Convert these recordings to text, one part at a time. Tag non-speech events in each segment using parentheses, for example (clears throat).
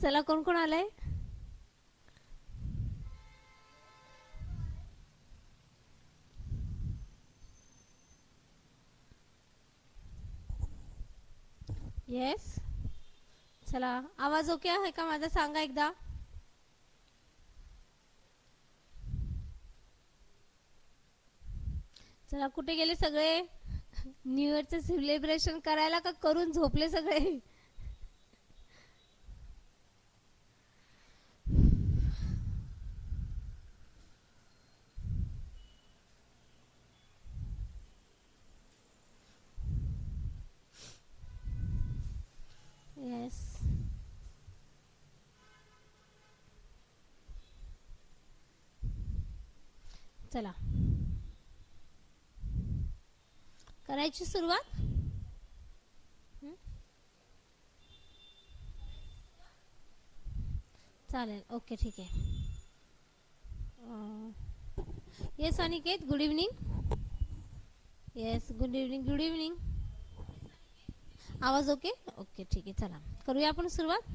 चला कोण कोण आलंय? येस चला आवाज ओके आहे का माझा? सांगा एकदा. चला कुठे गेले सगळे? न्यू इयरचं सेलिब्रेशन करायला का करून झोपले सगळे? येस चला. करायची सुरुवात? चालेल. ओके ठीक आहे. Yes Aniket good evening yes good evening good evening आवाज ओके? ओके ठीक आहे चला. करूया आपण सुरुवात?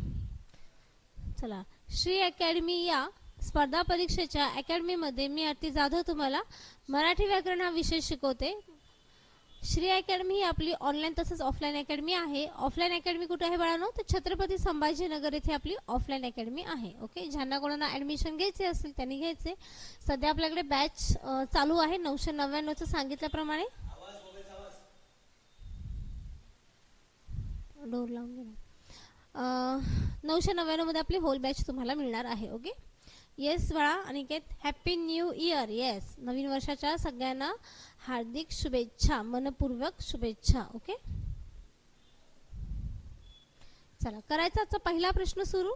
चला. श्री अकॅडमी या स्पर्धा परीक्षेच्या अकॅडमीमध्ये मी आरती जाधव तुम्हाला मराठी व्याकरण हा विषय शिकवते. श्री अकॅडमी ही आपली ऑनलाईन तसंच ऑफलाईन अकॅडमी आहे. ऑफलाईन अकॅडमी कुठे आहे बाळांनो? तर छत्रपती संभाजीनगर येथे आपली ऑफलाईन अकॅडमी आहे. ओके ज्यांना कोणाला ऍडमिशन घ्यायचे असेल त्यांनी घ्यायचे. सध्या आपल्याकडे बॅच चालू आहे. नऊशे नव्याण्णवचं सांगितल्याप्रमाणे. डोर लावून घेणार. नऊशे नव्याण्णवमध्ये आपली होल बॅच तुम्हाला मिळणार आहे ओके येस बाळा Aniket happy new year yes नवीन वर्षाच्या सगळ्यांना हार्दिक शुभेच्छा मनपूर्वक शुभेच्छा ओके चला करायचा आजचा पहिला प्रश्न सुरू.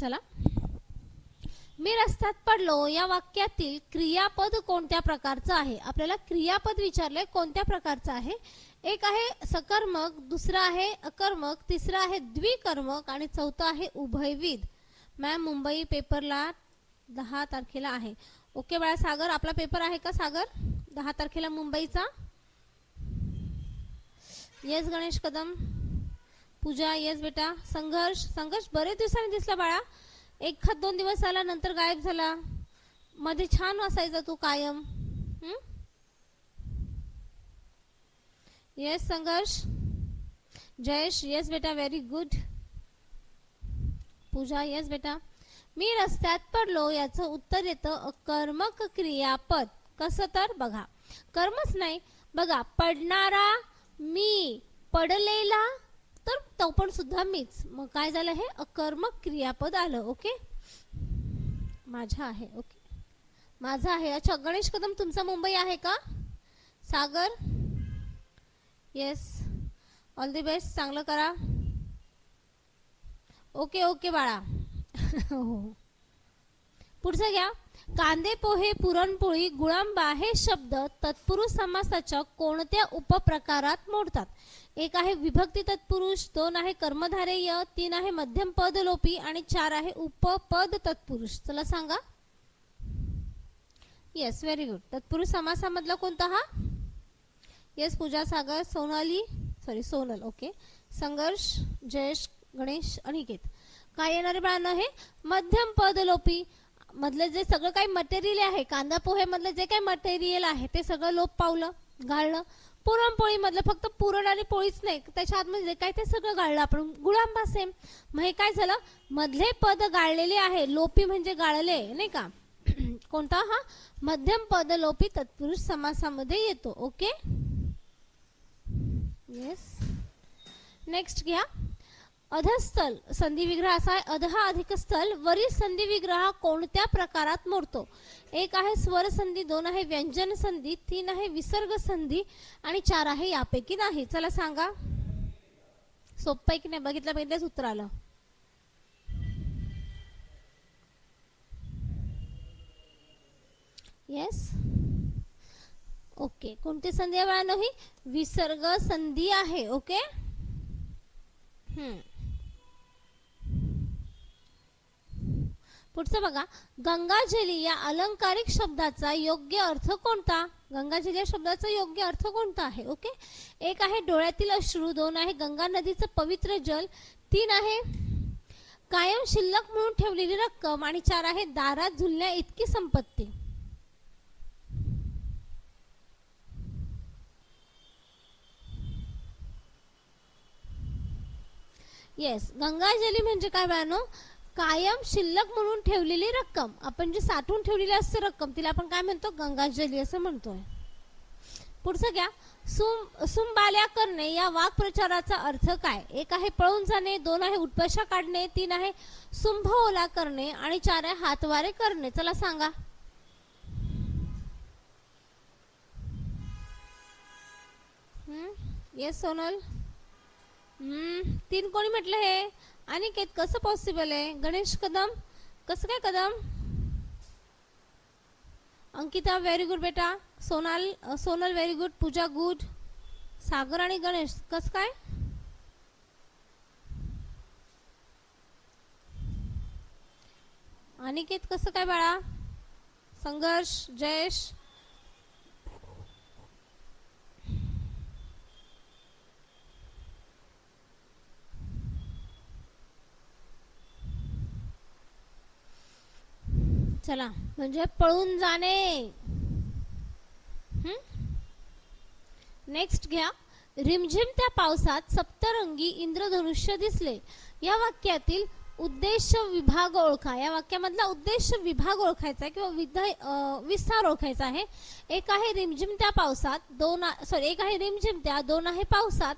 चला. मी रस्त्यात पडलो या वाक्यातील क्रियापद कोणत्या प्रकारचं आहे? आपल्याला क्रियापद विचारलंय कोणत्या प्रकारचं आहे? एक आहे सकर्मक दुसरा आहे अकर्मक तिसरा आहे द्विकर्मक आणि चौथं आहे उभयविध. मॅम मुंबई पेपरला दहा तारखेला आहे. ओके बाळा सागर आपला पेपर आहे का सागर? दहा तारखेला मुंबईचा? येस गणेश कदम. पूजा येस बेटा. संघर्ष संघर्ष बरेच दिवसांनी दिसला बाळा. एक खात दोन दिवस आला नंतर गायब झाला. मध्ये छान वाचायचा तू कायम हं? येस संघर्ष जयेश येस बेटा व्हेरी गुड पूजा येस बेटा मी रस्त्यात पडलो याचं उत्तर येतं अकर्मक क्रियापद. कसं तर बघा. कर्मच नाही बघा पडणारा मी पडलेला तर तो पण सुद्धा मीच. मग काय झालं हे? अकर्मक क्रियापद आलं ओके? माझा आहे ओके. माझा आहे. अच्छा गणेश कदम तुमचा मुंबई आहे का? Sagar? Yes all the best चांगलं करा. ओके ओके बाळा. हो (laughs) पुढचं घ्या. कांदे पोहे पुरणपोळी गुळांबा हे शब्द तत्पुरुष समासाच्या कोणत्या उपप्रकारात मोडतात? एक आहे विभक्ती तत्पुरुष दोन आहे कर्मधारेय तीन आहे मध्यम पद लोपी आणि चार आहे उपपद तत्पुरुष. चला सांगा. येस व्हेरी गुड तत्पुरुष समासामधला कोणता हा? Yes Pooja Sagar Sonali sorry Sonal okay Sangharsh Jayesh Ganesh Aniket काय येणारे बाळांना हे? मध्यम पद लोपी मधलं जे सगळं काही मटेरियल आहे कांदा पोहे मधलं जे काही मटेरियल आहे ते सगळं लोप पावलं गाळलं. पुरणपोळी मधलं फक्त पुरण आणि पोळीच नाही त्याच्या आतमध्ये जे काय ते सगळं गाळलं आपण. गुळांबा सेम मग हे काय झालं? मधले पद गाळलेले आहे लोपी म्हणजे गाळले नाही का? (clears throat) कोणता? हा? मध्यम पद लोपी तत्पुरुष समासामध्ये येतो ओके येस नेक्स्ट घ्या. अधस्थल संधी विग्रह असा आहे अधहा अधिक स्थल वरील संधी विग्रह कोणत्या प्रकारात मोडतो? एक आहे स्वर संधी दोन आहे व्यंजन संधी तीन आहे विसर्ग संधी आणि चार आहे यापैकी नाही. चला सांगा. सोपं आहे की नाही? बघितलं बघितलं उत्तर आलं. Yes okay. कोणती संधी आहे बाळांनो ही विसर्ग संधी आहे ओके? पुढचं बघा. गंगाजली या अलंकारिक शब्दाचा योग्य अर्थ कोणता? गंगाजली या शब्दाचा योग्य अर्थ कोणता आहे ओके? एक आहे डोळ्यातील अश्रू दोन आहे गंगा नदीचं पवित्र जल तीन आहे कायम शिल्लक म्हणून ठेवलेली रक्कम आणि चार आहे दारात झुलण्या इतकी संपत्ती. येस गंगाजली म्हणजे काय बाळांनो? कायम शिल्लक म्हणून ठेवलेली रक्कम. आपण जी साठवून ठेवलेली असते रक्कम तिला आपण काय म्हणतो? गंगाजली असं म्हणतोय. पुढचं घ्या. सुम सुंबाल्या करणे या वाक्प्रचाराचा अर्थ काय? एक आहे पळून जाणे दोन आहे उठपशा काढणे तीन आहे सुंभ ओला करणे आणि चार आहे हातवारे करणे. चला सांगा. येस सोनल? हम्म तीन कोणी म्हटलं हे? अनिकेत कसं पॉसिबल आहे? गणेश कदम? कसं काय कदम? अंकिता व्हेरी गुड बेटा. Sonal Sonal very good Pooja good Sagar आणि गणेश कसं काय? अनिकेत कसं काय बाळा? संघर्ष जयेश? चला. म्हणजे पळून जाणे. नेक्स्ट घ्या. रिमझिम त्या पावसात सप्तरंगी इंद्रधनुष्य दिसले. या वाक्यातील उद्देश विभाग ओळखा. या वाक्यामधला उद्देश विभाग ओळखायचा आहे किंवा विधाय अं, विस्तार ओळखायचा आहे. एक आहे रिमझिम त्या पावसात दोन सॉरी एक आहे रिमझिम त्या दोन आहे पावसात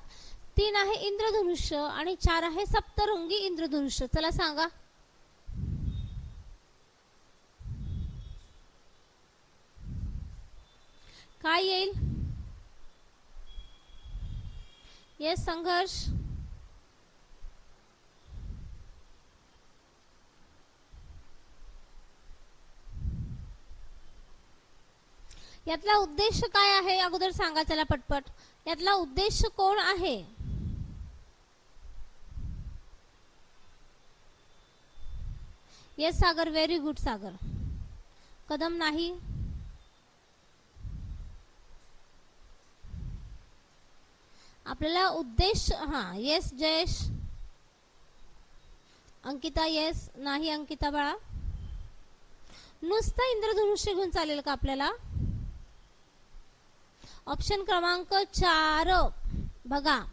तीन आहे इंद्रधनुष्य आणि चार आहे सप्तरंगी इंद्रधनुष्य. चला सांगा. काय येईल? येस संघर्ष. यातला उद्देश काय आहे? अगोदर सांगा चला पटपट. यातला उद्देश कोण आहे? Yes Sagar. Very good Sagar. Kadam नाही. आपल्याला उद्देश हा येस जयेश. अंकिता येस नाही अंकिता बाळा. नुसतं इंद्रधनुष्य घेऊन चालेल का आपल्याला? ऑप्शन क्रमांक चार. बघा.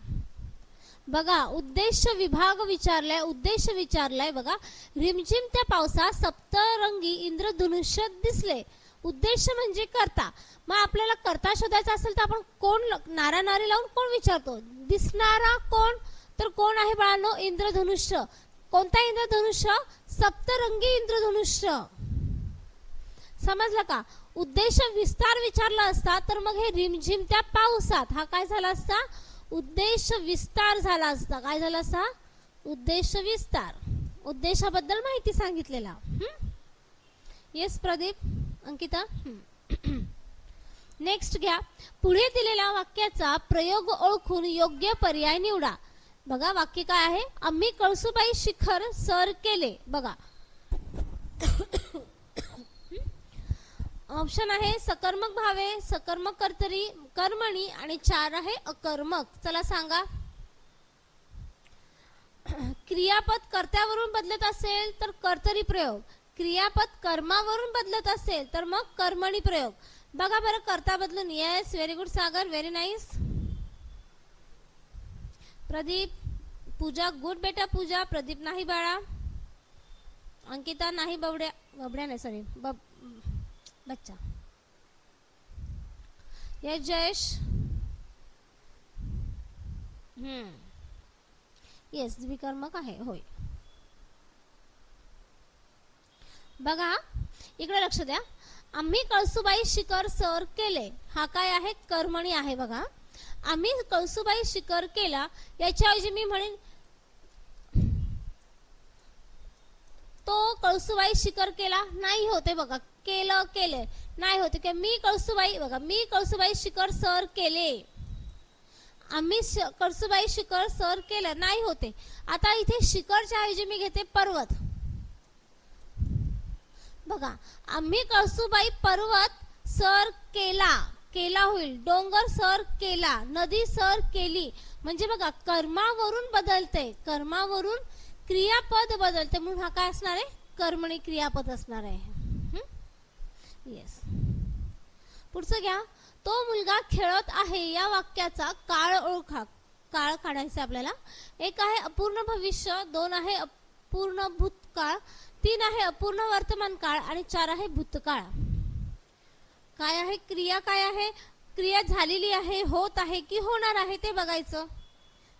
बघा उद्देश विभाग विचारलाय उद्देश विचारलाय. बघा रिमझिम त्या पावसात सप्तरंगी इंद्रधनुष्य दिसले. उद्देश म्हणजे करता. मग आपल्याला करता शोधायचा असेल तर आपण कोण नारा नारी लावून कोण विचारतो? दिसणारा कोण? तर कोण आहे बाळांनो? इंद्रधनुष्य. कोणता इंद्रधनुष्य? सप्तरंगी इंद्रधनुष्य. समजलं का? उद्देश विस्तार विचारला असता तर मग हे रिमझिम त्या पावसात हा काय झाला असता? उद्देश विस्तार झाला असता. काय झाला असता? उद्देश विस्तार. उद्देशाबद्दल माहिती सांगितलेला. येस प्रदीप? अंकिता? नेक्स्ट घ्या. पुढे दिलेल्या वाक्याचा प्रयोग ओळखून योग्य पर्याय निवडा. बघा वाक्य काय आहे? आम्ही कळसुबाई शिखर सर केले. बघा. ऑप्शन आहे सकर्मक भावे सकर्मक कर्तरी कर्मणी आणि चार आहे अकर्मक. चला सांगा. क्रियापद कर्त्यावरून बदलत असेल तर कर्तरी प्रयोग. क्रियापद कर्मावरून बदलत असेल तर मग कर्मणी प्रयोग. बघा बरं कर्ता बदलून yes very good Sagar very nice Pradeep Pooja good बेटा पूजा. प्रदीप नाही बाळा. अंकिता नाही बबड्या बबड्या नाही सॉरी बब बच्चा. येस जयेश. हम्म. येस द्विकर्मक आहे होय. बघा इकडे लक्ष द्या. आम्ही कळसुबाई शिखर सर केले. हा काय आहे? कर्मणी आहे बघा. आम्ही कळसुबाई शिखर केला. याच्याऐवजी मी म्हणेन तो कळसुबाई शिखर केला. नाही होते बघा. केलं केले. नाही होते. की मी कळसुबाई बघा मी कळसुबाई शिखर सर केले. आम्ही कळसुबाई शिखर सर केलं. नाही होते. आता इथे शिखरच्या ऐवजी मी घेते पर्वत. बघा आम्ही कळसुबाई पर्वत सर केला केला होईल. डोंगर सर केला नदी सर केली. म्हणजे बघा कर्मावरून बदलते. कर्मावरून क्रियापद बदलते. म्हणून हा काय असणार आहे? कर्मणी क्रियापद असणार आहे. येस पुढचं घ्या. तो मुलगा खेळत आहे या वाक्याचा काळ ओळखा. काळ काढायचा आपल्याला. एक आहे अपूर्ण भविष्य दोन आहे अपूर्ण भूतकाळ तीन आहे अपूर्ण वर्तमान काळ आणि चार आहे भूतकाळ. काय आहे? क्रिया काय आहे? क्रिया झालेली आहे होत आहे की होणार आहे ते बघायचं.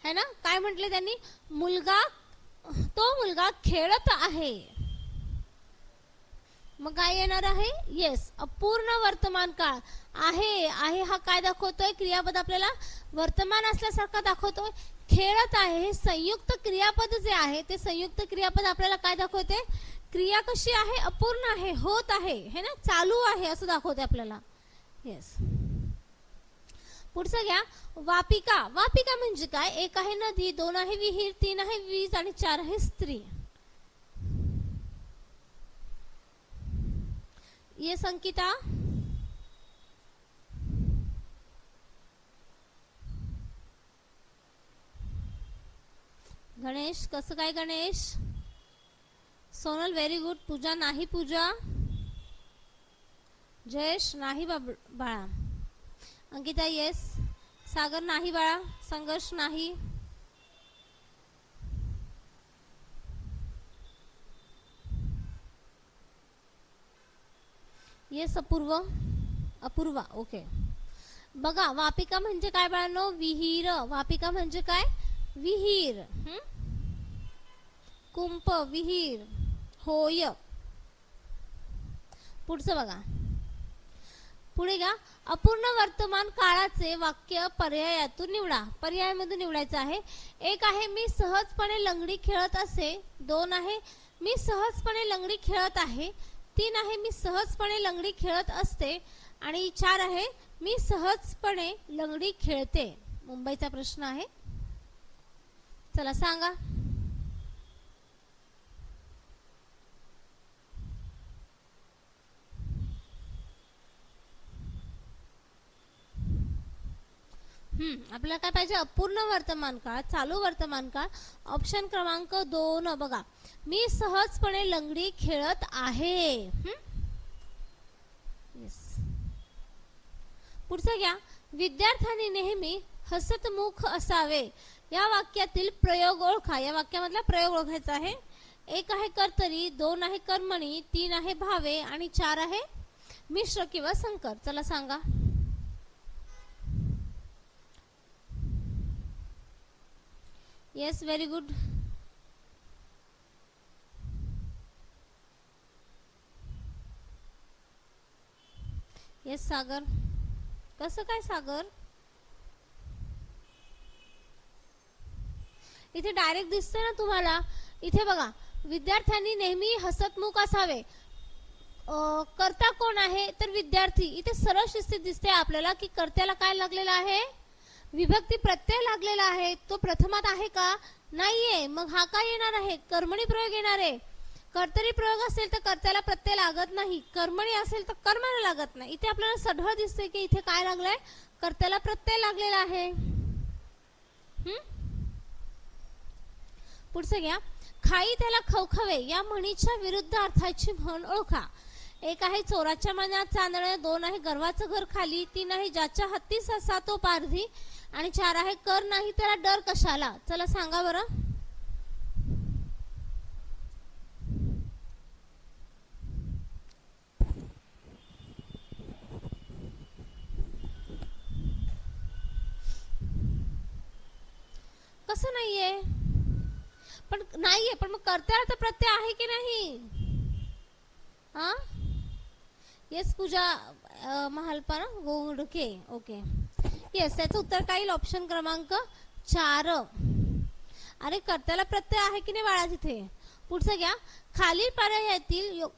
है ना? काय म्हटले त्यांनी? मुलगा तो मुलगा खेळत आहे. मग काय येणार आहे? येस अपूर्ण वर्तमान काळ. आहे आहे हा काय दाखवतोय? क्रियापद आपल्याला वर्तमान असल्यासारखा दाखवतोय. खेळत आहे हे संयुक्त क्रियापद जे आहे ते संयुक्त क्रियापद आपल्याला काय दाखवते? क्रिया कशी आहे? अपूर्ण आहे होत आहे हे ना? चालू आहे असं दाखवते आपल्याला. येस पुढचं घ्या. वापिका. वापिका म्हणजे काय? एक आहे नदी दोन आहे विहीर तीन आहे वीज आणि चार आहे स्त्री. ये संकिता. गणेश कसं काय गणेश? सोनल व्हेरी गुड पूजा नाही पूजा. जयेश नाही बाब बाळा. अंकिता येस सागर नाही बाळा. संघर्ष नाही. येस अपूर्व. अपूर्वा ओके बघा वापिका म्हणजे काय बाळांनो? विहीर. वापिका म्हणजे काय? विहीर. कुंप विहीर. होय. पुढचं बघा. पुढे घ्या. अपूर्ण वर्तमान काळाचे वाक्य पर्यायातून निवडा. पर्यायामधून निवडायचं आहे. एक आहे मी सहजपणे लंगडी खेळत असे. दोन आहे मी सहजपणे लंगडी खेळत आहे. तीन आहे मी सहजपणे लंगडी खेळत असते. आणि चार आहे मी सहजपणे लंगडी खेळते. मुंबईचा प्रश्न आहे. चला सांगा. आपल्याला काय पाहिजे? अपूर्ण वर्तमान काळ चालू वर्तमान काळ. ऑप्शन क्रमांक दोन बघा. मी सहजपणे लंगडी खेळत आहे. पुढचं घ्या. विद्यार्थ्यांनी नेहमी हसतमुख असावे. या वाक्यातील प्रयोग ओळखा. या वाक्यामधला प्रयोग ओळखायचा आहे. एक आहे कर्तरी दोन आहे कर्मणी तीन आहे भावे आणि चार आहे मिश्र किंवा संकर. चला सांगा. Yes very good yes Sagar. कसं काय सागर? इथे डायरेक्ट दिसतं ना तुम्हाला? इथे बघा विद्यार्थ्यांनी नेहमी हसतमुख असावे. करता कर्ता कोण आहे? तर विद्यार्थी. इथे सरळ शिस्तीत दिसते आपल्याला की कर्त्याला काय लागलेलं आहे? विभक्ती प्रत्यय लागलेला आहे. तो प्रथमात आहे का? नाहीये. मग हा काय येणार आहे? कर्मणी प्रयोग येणार आहे. कर्तरी प्रयोग असेल तर कर्त्याला प्रत्यय लागत नाही. कर्मणी असेल तर कर्माला लागत नाही. इथे आपल्याला सढळ दिसते की इथे काय लागलंय? कर्त्याला प्रत्यय लागलेला आहे. हम्म पुढचं घ्या. खाई त्याला खवखवे या म्हणीच्या विरुद्ध अर्थाची म्हण ओळखा. एक आहे चोराच्या मनात चांदणं दोन आहे गर्वाचं घर खाली तीन आहे ज्याच्या हत्ती ससा तो पारधी आणि चार आहे कर नाही त्याला डर कशाला? चला सांगा बरं. कसं नाहीये? पण नाहीये पण मग कर्त्याला तर प्रत्यय आहे की नाही? हा? येस पूजा अ, गोडके ओके येस त्याचं उत्तर काय? येईल ऑप्शन क्रमांक चार. अरे कर्त्याला प्रत्यय आहे की नाही बाळा तिथे पुढचं घ्या. खालील पर्यायातील यो-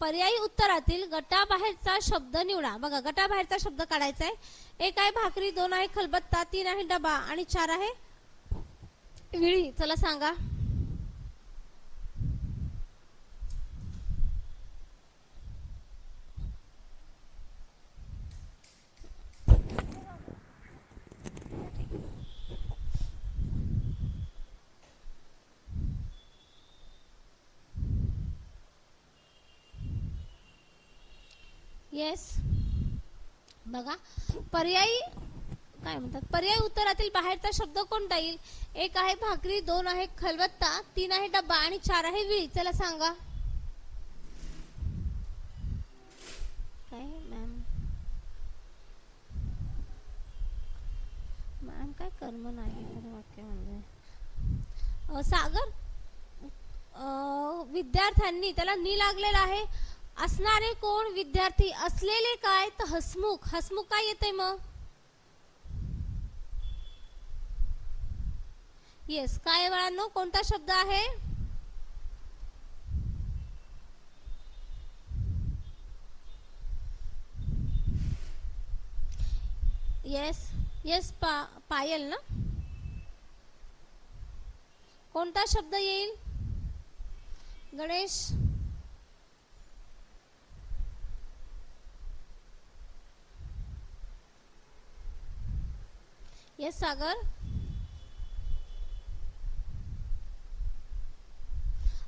पर्यायी उत्तरातील गटाबाहेरचा शब्द निवडा. बघा गटाबाहेरचा शब्द काढायचा आहे. एक आहे भाकरी दोन आहे खलबत्ता तीन आहे डबा आणि चार आहे विळी. चला सांगा. येस बघा पर्यायी काय म्हणतात? पर्यायी उत्तरातील बाहेरचा शब्द कोणता येईल? एक आहे भाकरी दोन आहे खलबत्ता तीन आहे डब्बा आणि चार आहे विळी. चला सांगा. काय मॅम मॅम काय कर्म नाही वाक्य म्हणजे. सागर विद्यार्थ्यांनी त्याला नी लागलेला आहे. असणारे कोण विद्यार्थी असलेले काय तर हसमुख हसमुख काय येते मग? येस काय बाळांनो कोणता शब्द आहे? येस येस पा पायल ना? कोणता शब्द येईल? गणेश? येस सागर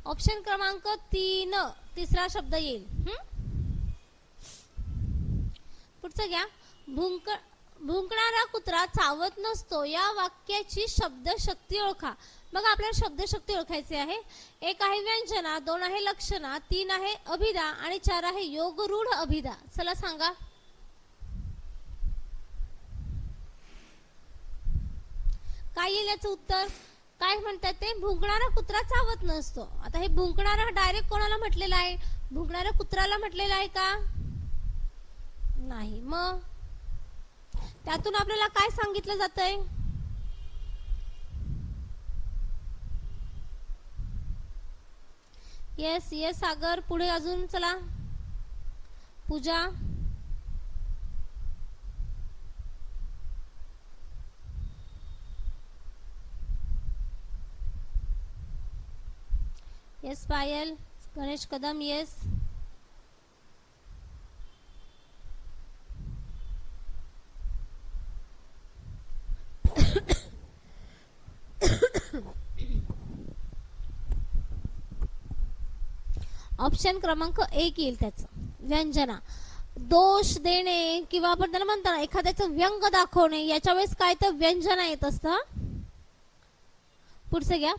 ऑप्शन क्रमांक तीन तिसरा शब्द येईल. पुढचं घ्या. भुंक भुंकणारा कुत्रा चावत नसतो या वाक्याची शब्दशक्ती ओळखा. मग आपल्याला शब्दशक्ती ओळखायची आहे. एक आहे व्यंजना दोन आहे लक्षणा तीन आहे अभिधा आणि चार आहे योगरूढ अभिधा. चला सांगा. काय येईल याचं उत्तर? काय म्हणतात ते? भुंकणारा कुत्रा चावत नसतो. आता हे भुंकणारा डायरेक्ट कोणाला म्हटलेलं आहे? भुंकणाऱ्या कुत्राला म्हटलेलं आहे का? नाही. मग? त्यातून आपल्याला काय सांगितलं जातंय? Yes yes Sagar. पुढे अजून चला. Pooja. Yes Payal Ganesh Kadam yes option क्रमांक एक येईल त्याचं. व्यंजना. दोष देणे किंवा आपण त्याला म्हणताना एखाद्याचं व्यंग दाखवणे याच्या वेळेस काय तर व्यंजना येत असतं पुढचं घ्या.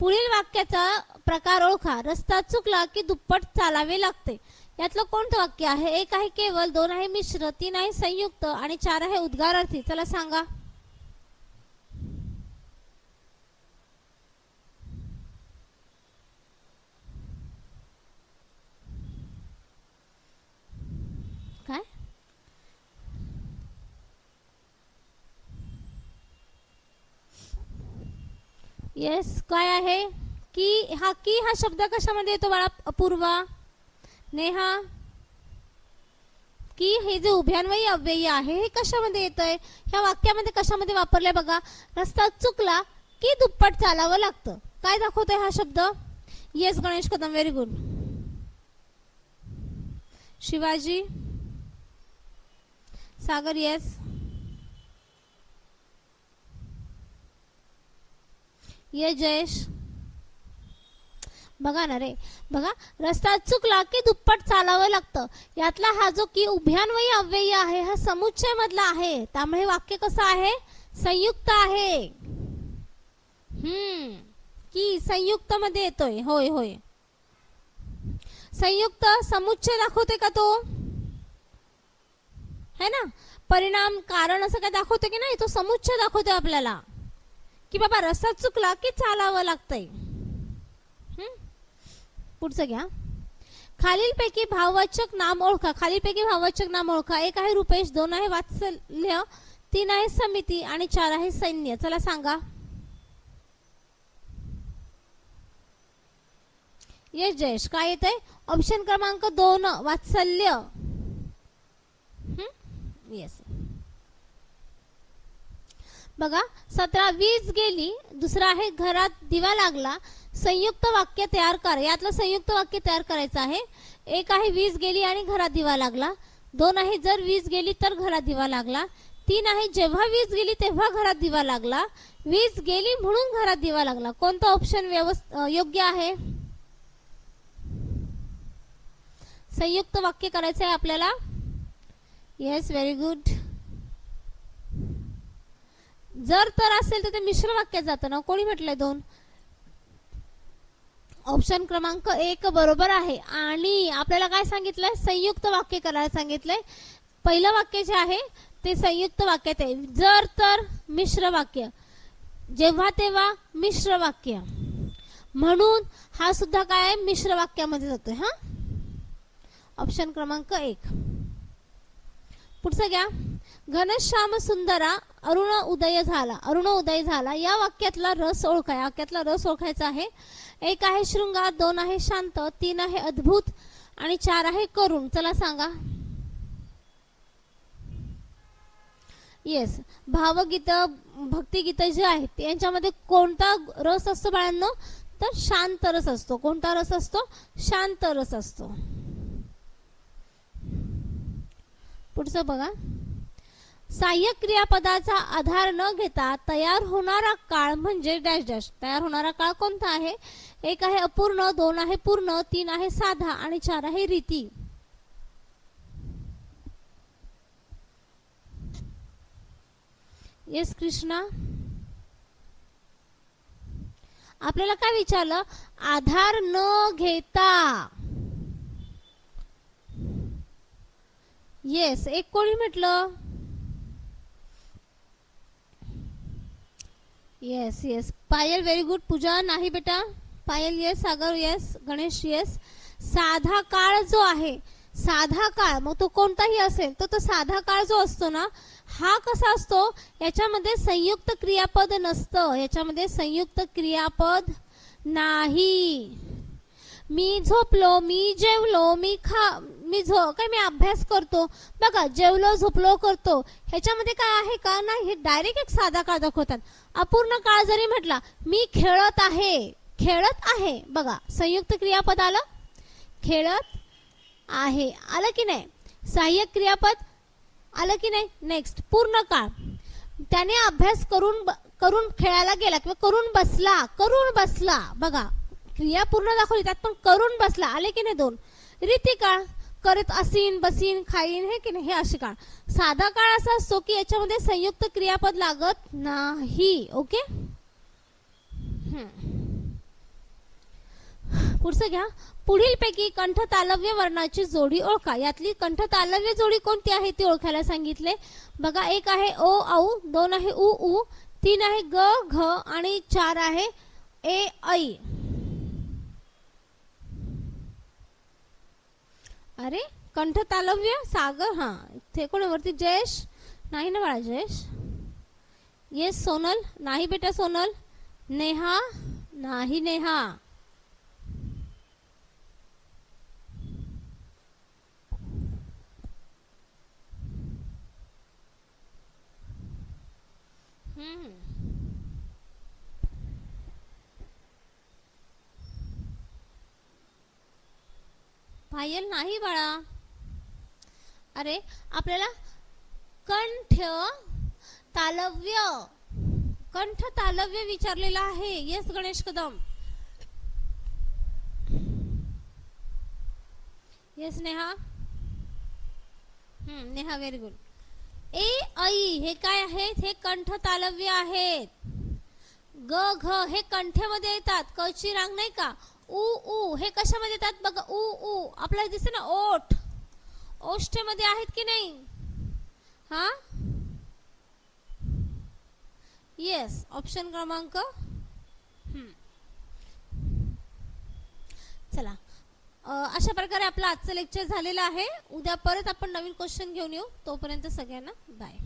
पुढील वाक्याचा प्रकार ओळखा. रस्ता चुकला की दुप्पट चालावे लागते. यातलं कोणतं वाक्य आहे? एक आहे केवळ दोन आहे मिश्र तीन आहे संयुक्त आणि चार आहे उद्गारार्थी. चला सांगा काय येस काय आहे? की हा की हा शब्द कशामध्ये येतो बाळा? अपूर्वा? नेहा? की हे जे उभ्यान्वयी अव्ययी आहे हे कशामध्ये येतंय? ह्या वाक्यामध्ये कशामध्ये वापरलंय बघा? रस्ता चुकला की दुप्पट चालावं लागतं. काय दाखवतोय हा शब्द? Yes Ganesh Kadam very good Shivaji? Sagar yes ये जयेश. बघा ना रे. बघा रस्ता चुकला की दुप्पट चालावं लागतं. यातला हा जो की उभ्यान्वयी अव्ययी आहे हा समुच्चय मधला आहे. त्यामुळे वाक्य कसं आहे? संयुक्त आहे. हम्म. की संयुक्त मध्ये येतोय. होय होय. संयुक्त समुच्चय दाखवते का तो? है ना? परिणाम कारण असं काय दाखवतो की नाही? तो समुच्चय दाखवतो आपल्याला. की बाबा रस्ता चुकला की चालावं लागतंय? पुढचं घ्या. खालीलपैकी भाववाचक नाम ओळखा. खालीलपैकी भाववाचक नाम ओळखा. एक आहे रुपेश दोन आहे वात्सल्य तीन आहे समिती आणि चार आहे सैन्य. चला सांगा. येस जयेश. काय येत आहे ऑप्शन क्रमांक दोन वात्सल्य. येस बघा सतरा वीज गेली दुसरा आहे घरात दिवा लागला संयुक्त वाक्य तयार कर. यातलं संयुक्त वाक्य तयार करायचं आहे. एक आहे वीज गेली आणि घरात दिवा लागला. दोन आहे जर वीज गेली तर घरात दिवा लागला. तीन आहे जेव्हा वीज गेली तेव्हा घरात दिवा लागला. वीज गेली म्हणून घरात दिवा लागला. कोणता ऑप्शन व्यवस्थ योग्य आहे? संयुक्त वाक्य करायचं आहे आपल्याला? येस व्हेरी गुड जर तर असेल तर ते मिश्र वाक्यात जातं. ना कोणी म्हटलंय दोन? ऑप्शन क्रमांक एक बरोबर आहे. आणि आपल्याला काय सांगितलंय? संयुक्त वाक्य करायला सांगितलंय. पहिलं वाक्य जे आहे ते संयुक्त वाक्यात आहे. जर तर मिश्र वाक्य. जेव्हा तेव्हा मिश्र वाक्य. म्हणून हा सुद्धा काय आहे? मिश्र वाक्यामध्ये जातोय हा? ऑप्शन क्रमांक एक. पुढचं घ्या. घनश्याम सुंदरा अरुण उदय झाला. अरुण उदय झाला. या वाक्यातला रस ओळखा. या वाक्यातला रस ओळखायचा आहे. एक आहे शृंगार दोन आहे शांत तीन आहे अद्भुत आणि चार आहे करुण. चला सांगा. येस भावगीत भक्तिगीत जे आहेत यांच्यामध्ये कोणता रस असतो बाळांनो? तर शांत रस असतो. कोणता रस असतो? शांत रस असतो. पुढचं बघा. सहाय्यक क्रियापदाचा आधार न घेता तयार होणारा काळ म्हणजे डॅश डॅश. तयार होणारा काळ कोणता आहे? एक आहे अपूर्ण दोन आहे पूर्ण तीन आहे साधा आणि चार आहे रीती. येस कृष्णा आपल्याला काय विचारलं? आधार न घेता. येस एक कोणी म्हटलं? Yes yes Payal very good Pooja नाही बेटा. Payal yes Sagar yes Ganesh yes साधा काळ जो आहे साधा काळ मग तो कोणताही असेल तर तो साधा काळ जो असतो ना हा कसा असतो? याच्यामध्ये संयुक्त क्रियापद नसतं. याच्यामध्ये संयुक्त क्रियापद नाही. मी झोपलो मी जेवलो मी खा मी झो काय मी अभ्यास करतो? बघा जेवलो झोपलो करतो. ह्याच्यामध्ये काय आहे का? नाही हे डायरेक्ट एक साधा काळ दाखवतात. अपूर्ण काळ जरी म्हटला मी खेळत आहे. खेळत आहे. बघा संयुक्त क्रियापद आलं? खेळत आहे. आलं की नाही? सहाय्यक क्रियापद आलं की नाही? नेक्स्ट पूर्ण काळ. त्याने अभ्यास करून ब- करून खेळायला गेला किंवा करून बसला करून बसला. बघा क्रिया पूर्ण दाखवली त्यात पण करून बसला. आले की नाही दोन? रीती काळ करत असीन बसीन खाईन हे की नाही? हे असे काळ. साधा काळ असा असतो की याच्यामध्ये संयुक्त क्रियापद लागत नाही. ओके? पुढचं घ्या. पुढील पैकी कंठ तालव्य वर्णाची जोडी ओळखा. यातली कंठ तालव्य जोडी कोणती आहे ती ओळखायला सांगितले. बघा एक आहे ओ औ दोन आहे उ उ तीन आहे ग घ आणि चार आहे ए ऐ. अरे कंठ तालव्य सागर हा ते कोणावरती वरती? जयेश? नाही ना बाळा जयेश? येस सोनल? नाही बेटा सोनल. नेहा? नाही नेहा. हम्म. पायल नाही बाळा. अरे आपल्याला कंठ तालव्य कंठ तालव्य विचारलेला आहे. Yes Ganesh Kadam. Yes Neha? Hmm Neha very good ए ऐ हे काय आहेत? हे कंठ तालव्य आहेत. ग घ हे कंठेमध्ये येतात. कची रांग नाही का? उ उ हे कशामध्ये येतात बघा उ उ आपल्याला दिसते ना ओठ. ओष्ठेमध्ये आहेत की नाही? हा? येस ऑप्शन क्रमांक. चला. अशा प्रकारे आपलं आजचं लेक्चर झालेलं आहे. उद्या परत आपण नवीन क्वेश्चन घेऊन येऊ. तोपर्यंत सगळ्यांना बाय